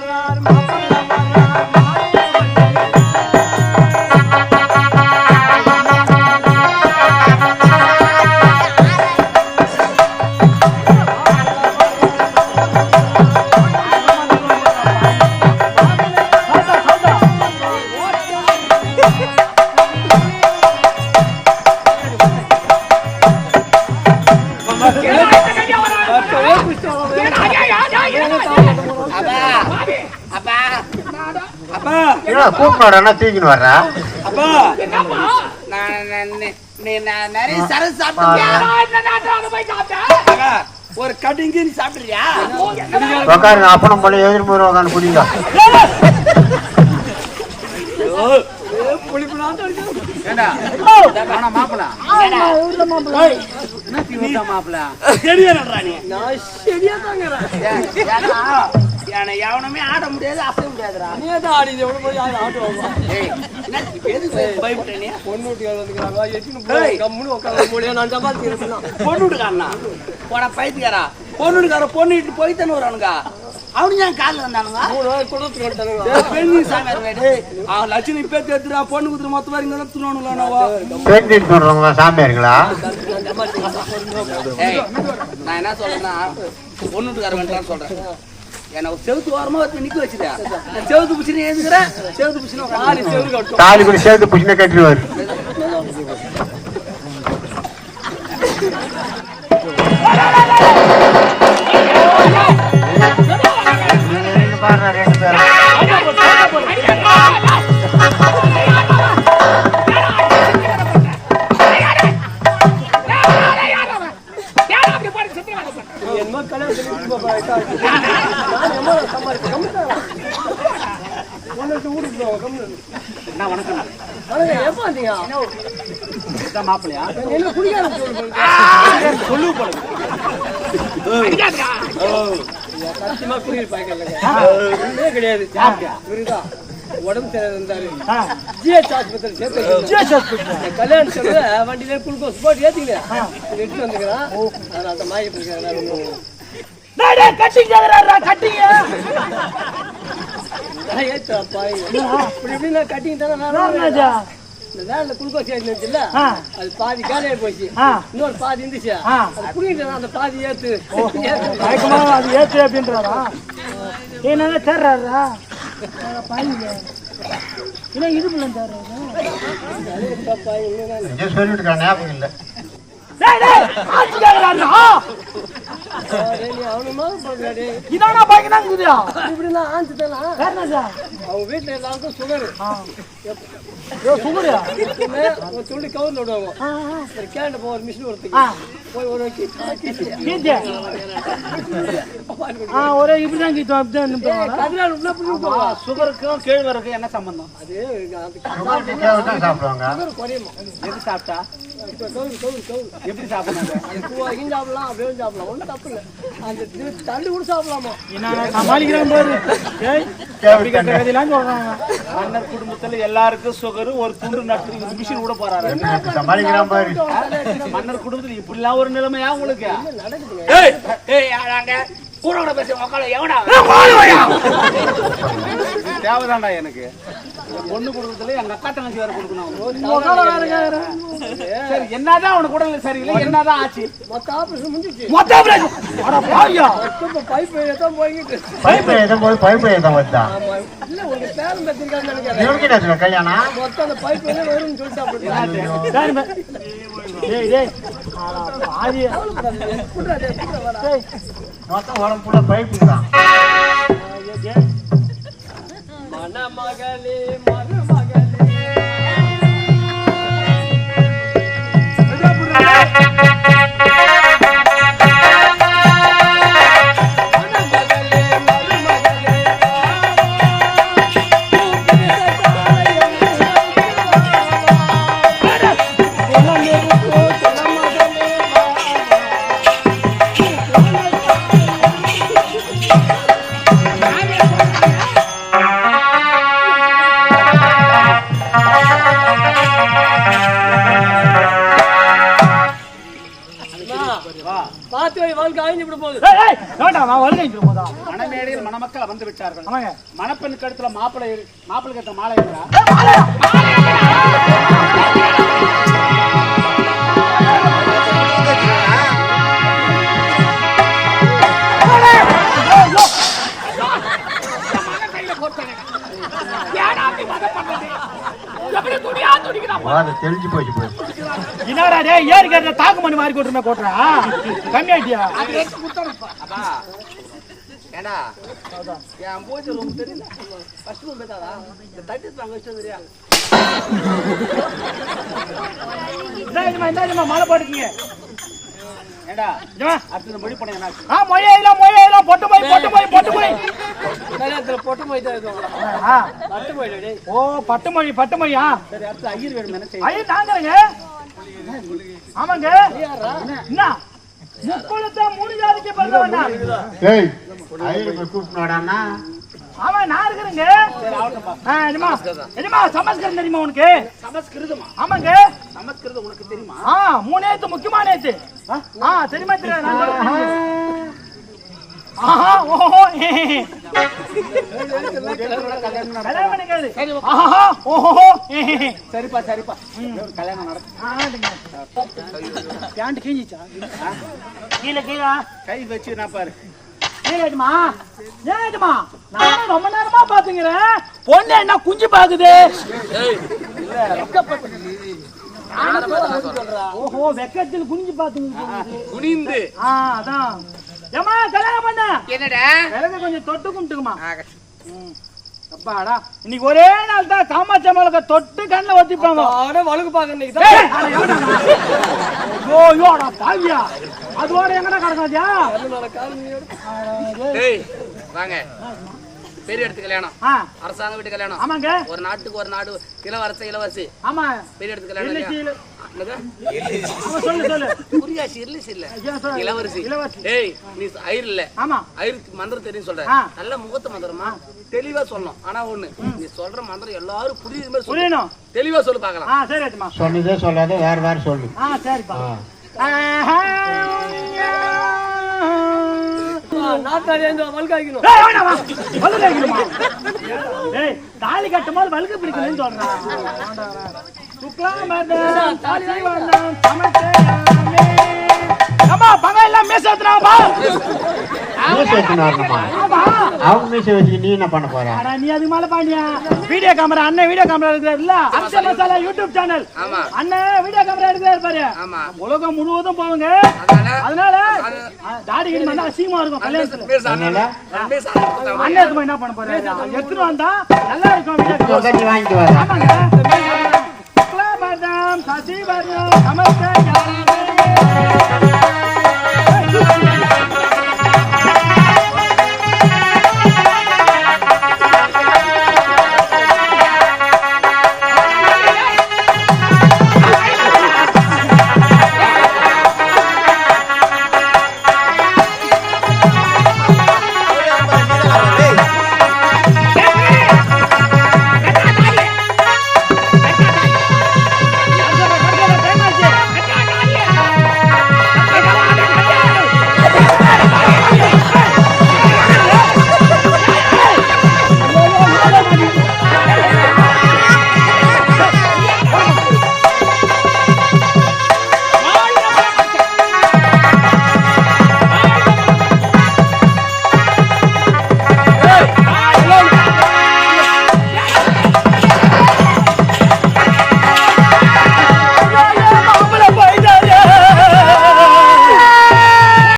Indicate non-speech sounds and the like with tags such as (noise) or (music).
வர்றார் மாப்பிள்ளை வர்றார் கூப்பிட்டு தூக்கின்னு வர்ற? அப்பா நான் நிறைய சரக்கு ஒரு கடுங்கு நீ சாப்பிடுறியா அப்பனும் போல எதிர் போய் உக்காந்து குடிங்க. ஏண்டா? ஆனா மாப்பிள? மாப்பிள. சரியா நடுறா நீ? நான் சரியா தாங்கிறேன். என்னை எவனுமே ஆட முடியாது அசைய முடியாதுடா. நீ தான் ஆடி எவ்வளவு போய் யாரும் ஆட்டுவாங்க ஏய், என்ன இப்ப எதுக்கு பயப்பட்ட நீ பொண்ணு வீட்டுக்காரர் வந்துக்கிறாங்க எட்டுன்னு போய் கம்முன்னு உட்கார முடியும் நான் சம்பாதிச்சு இருப்பேன் பொண்ணு வீட்டுக்காரனா? போடா பைத்தியக்காரா. பொண்ணு வீட்டுக்கார பொண்ணு வீட்டு போய் தானே வரானுங்க அவனுங்க ஏன் காலில் வந்தானுங்க? மூணு நாள் கொடுத்து ஏய், பெண்ணு சாமியார் வேடு அவன் லட்சுமி பேத்து எடுத்துடா பொண்ணு குத்துரு மொத்த மாதிரி இங்கே துணுவானுங்களா பேட்டிட்டு சொல்றவங்க சாமியாருங்களா நான் என்ன சொல்றேன்னா பொண்ணு வீட்டுக்கார வேண்டாம் சொல்றேன். என்ன செவுத்து ஓரமா வச்சு நிக்க வச்சுடா செவுத்து பிடிச்சின்னு ஏந்துக்கிறேன். செவுத்து பிடிச்சின்னு ஆடி செவரு கட்டும் தாலி கூட சேர்த்து புஷ்ண கட்டிடுவாரு. (laughs) (laughs) மாப்பிள்ளையா சொல்லு போல கிடையாது உடம்பு சரியா ஜிஹெச் ஆஸ்பத்திரி சேர்த்து வச்சிருந்தேன். என் வண்டியில குளுக்கோஸ் போட்டு ஏத்திங்க எடுத்து வந்துக்கிறான் அந்த மாயிட்டு ஏத்தாப்பா இப்படி இப்படி நான் கட்டிங் தானே நான் இந்த வேன்ல குளுக்கோஸ் வச்சுல அது பாதி காலியா போச்சு. இன்னொரு பாதி இருந்துச்சு. அது அந்த பாதி ஏத்து. ஏத்து அது ஏத்து அப்படின்றாரா? என்னங்க தர்றாரா? பாருங்க என்ன இது பண்ண தர்றாரு? சொல்லிட்டு இருக்கா ஞாபகம் இல்லை. இதானா பாக்கினா இருக்குதா இப்படிலாம் ஆஞ்சுதான் வேற என்னதா அவங்க வீட்டுல எல்லாருக்கும் சுகர் யோ சுகுடியா ஒரு துள்ளி கவுர்ல விடுவாங்க ஒரு கேண்ட போ ஒரு மிஷின் ஒருத்துக்கு போய் ஒரு ஒரே இப்படிதான் கீத்தோம் விட்டுவாங்க. சுகருக்கும் கேழ்வரக்கும் என்ன சம்பந்தம் அது சாப்பிடுவாங்க எப்படி சாப்பிட்டா எப்படி சாப்பிடணும் அது பூவாகியும் சாப்பிடலாம் அப்படியே சாப்பிடலாம் ஒன்றும் தப்பு இல்லை அந்த தள்ளி கூட சாப்பிடலாமா என்ன சமாளிக்கிறான் பாரு மன்னர் குடும்பத்துல எல்லாருக்கும் சுகர் ஒரு துண்டு நட்டு மிஷின் விட போறாரு. மன்னர் குடும்பத்துல இப்படிலாம் ஒரு நிலைமையா உங்களுக்கு? யாராங்க? கூட கூட பேச உக்கால எவனா? தேவைதான்டா எனக்கு. என் பொண்ணு குடும்பத்துல எங்க அக்கா தங்கச்சி வேற கொடுக்கணும். சரி என்னதான் அவனுக்கு உடல் சரியில்லை என்னதான் ஆச்சு? மொத்த ஆபரேஷன் முடிஞ்சிச்சு. மொத்த operation. அட பாவியா? இப்போ பைப் தான் போய்கிட்டு பைப் ஏதும் போது பைப் ஏதும் வந்தா ஆமா. இல்ல உங்க பேரம் பத்திரிக்கான்னு நினைக்கிறேன். இவனுக்கு என்ன கல்யாணம்? மொத்தம் அந்த பைப் வந்து வரும்னு சொல்லிட்டு அப்படி டேய் டேய் அட பாவி டேய் மொத்தம் உடம்பு ஃபுல்லாக பைப்பு தான் ಮನ ಮಗಲಿ வை வாழ்க்கை அழிஞ்சு விட போகுது. ஏய் ஏய் வேண்டாம் நான் வழி போதா மணமேடையில் மணமக்கள் வந்து விட்டார்கள். மணப்பெண் கழுத்துல மாப்பிள்ளை மாப்பிள்ளை கட்ட மாலை தெளிஞ்சு போச்சு போய் என்னடா டேய் ஏறி கேட்ட தாக்கு மணி மாறி கொட்டுமே கொட்டுறா? கம்மியாட்டியா அப்பா ஏண்டா? என் பூஜை ரூம் தெரியல ஃபர்ஸ்ட் ரூம் போய்தாடா இந்த தட்டி அங்க வச்சு வந்துறியா இந்தாஜமா போட்டுக்கீங்க. அடுத்தது மொழி பண்ண என்ன ஆ மொய்யில மொய்யில பொட்டு போய் பொட்டு போய் பொட்டு போய் கல்யாணத்துல பொட்டு போய் தான் இருக்கோம். ஆ பட்டு டேய். ஓ பட்டு மொழி பட்டு மொழியா? சரி அடுத்து ஐயர் வேணும் என்ன செய்ய ஐயோ நாங்கங்க ஆமாங்க. என்ன? முக்குளத்தை மூணு ஜாதிக்கு பிறந்தவனா ஏய் ஐயர் போய் கூப்பிட்டு ஆமா நான் இருக்கிறேங்க. எஜமா எஜமா சமஸ்கிருதம் தெரியுமா உனக்கு? சமஸ்கிருதமா? ஆமாங்க. சமஸ்கிருதம் உனக்கு தெரியுமா? ஆ மூணேத்து முக்கியமான ஏத்து ஆ தெரியுமா தெரியாது. ஆஹா ஓஹோ. கல்யாணம் ஆஹா ஹே. சரிப்பா சரிப்பா. ஒரு கல்யாணம் நடக்கும். பேண்ட் கிழிஞ்சிச்சா கீழே கீழே. கை வச்சு நான் பாரு. ஏஜமா ஏஜமா நான் ரொம்ப நேரமா பாத்துக்கிறேன். பொண்ணு என்ன குஞ்சு பாக்குது? ஓஹோ வெக்கத்தில் குஞ்சு பாத்துங்க. குனிந்து. ஆ அதான். ஏமா கல்யாணம் பண்ண. என்னடா? விலக கொஞ்சம் தொட்டு கும்பிட்டுக்குமா அப்பாடா இன்னைக்கு ஒரே நாள் தான் காமாட்சி அம்மாளுக்கு தொட்டு கண்ணில் ஒத்திப்பாங்க. ஆட வழுக்கு பாக்க இன்னைக்கு பாவியா அதோட எங்கடா கிடக்காதியா டேய் வாங்க. பெரிய இடத்து கல்யாணம் அரசாங்க வீட்டு கல்யாணம். ஆமாங்க. ஒரு நாட்டுக்கு ஒரு நாடு. இளவரச இளவரசி. ஆமா. பெரிய இடத்து கல்யாணம் புரியாசி இல்ல. இளவரசி. ஏய் நீ இல்ல. ஆமா. மந்திரம் தெரியும் சொல்ற. நல்ல முகத்து மந்திரமா? தெளிவா சொல்லணும். ஆனா ஒண்ணு நீ சொல்ற மந்திரம் எல்லாரும் புரியுற மாதிரி சொல்லு. புரியணும். தெளிவா சொல்லு பாக்கலாம் சரி சொன்னதே சொல்லாத வேற வேற சொல்லு. சரிப்பா. தாலி கட்டும் போது வழுக்கு பிடிக்கணும்னு சொல்றான். சமச்சயாமி. அம்மா, பங்கம் எல்லாம் மீசை வெட்டுறாங்கப்பா. மீசை. அவங்க மீசை நீ என்ன பண்ண போற? அட, நீ அதுக்கு மேல பாண்டியா? வீடியோ கேமரா அண்ணன் வீடியோ கேமரா இருக்கிறாருல்ல அம்ச மசாலா யூடியூப் சேனல். ஆமா. அண்ணன் வீடியோ கேமரா எடுக்கிறாரு பாரு. உலகம் முழுவதும் போவாங்க. அதனால? அதனால தாடி கிடி வந்தா அசிங்கமா இருக்கும் கல்யாணத்துல. அண்ணன் என்ன பண்ண போறாரு எடுத்துட்டு வந்தா நல்லா இருக்கும் வீடியோ வாங்கிட்டு வர ஆமாங்க